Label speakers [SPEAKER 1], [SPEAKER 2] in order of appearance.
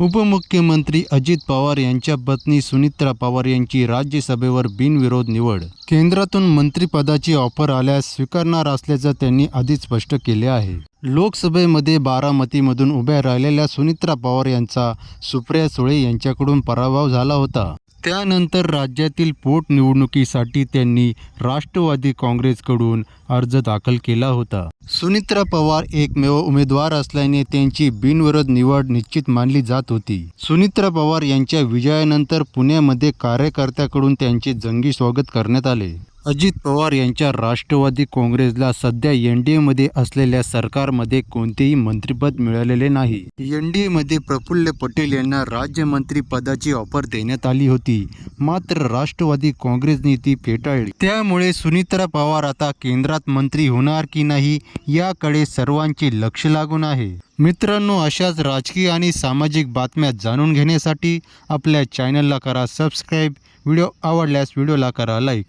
[SPEAKER 1] उपमुख्यमंत्री अजित पवार यांच्या पत्नी सुनित्रा पवार यांची राज्यसभेवर बिनविरोध निवड. केंद्रातून मंत्रिपदाची ऑफर आल्यास स्वीकारणार असल्याचं त्यांनी आधीच स्पष्ट केले आहे. लोकसभेमध्ये बारामतीमधून उभ्या राहिलेल्या सुनित्रा पवार यांचा सुप्रिया सुळे यांच्याकडून पराभव झाला होता. त्यानंतर राज्यातील पोटनिवडणुकीसाठी त्यांनी राष्ट्रवादी काँग्रेसकडून अर्ज दाखल केला होता. सुनित्रा पवार एकमेव उमेदवार असल्याने त्यांची बिनविरोध निवड निश्चित मानली जात होती. सुनित्रा पवार यांच्या विजयानंतर पुण्यामध्ये कार्यकर्त्याकडून त्यांचे जंगी स्वागत करण्यात आले. अजित पवार यांच्या राष्ट्रवादी काँग्रेसला सध्या एन डी एमध्ये असलेल्या सरकारमध्ये कोणतेही मंत्रिपद मिळालेले नाही. एन डी एमध्ये प्रफुल्ल पटेल यांना राज्यमंत्री पदाची ऑफर देण्यात आली होती. मात्र राष्ट्रवादी काँग्रेसने ती फेटाळली. त्यामुळे सुनित्रा पवार आता केंद्रात मंत्री होणार की नाही याकडे सर्वांचे लक्ष लागून आहे. मित्रांनो अशाच राजकीय आणि सामाजिक बातम्या जाणून घेण्यासाठी आपल्या चॅनलला करा सबस्क्राईब. व्हिडिओ आवडल्यास व्हिडिओला करा लाईक.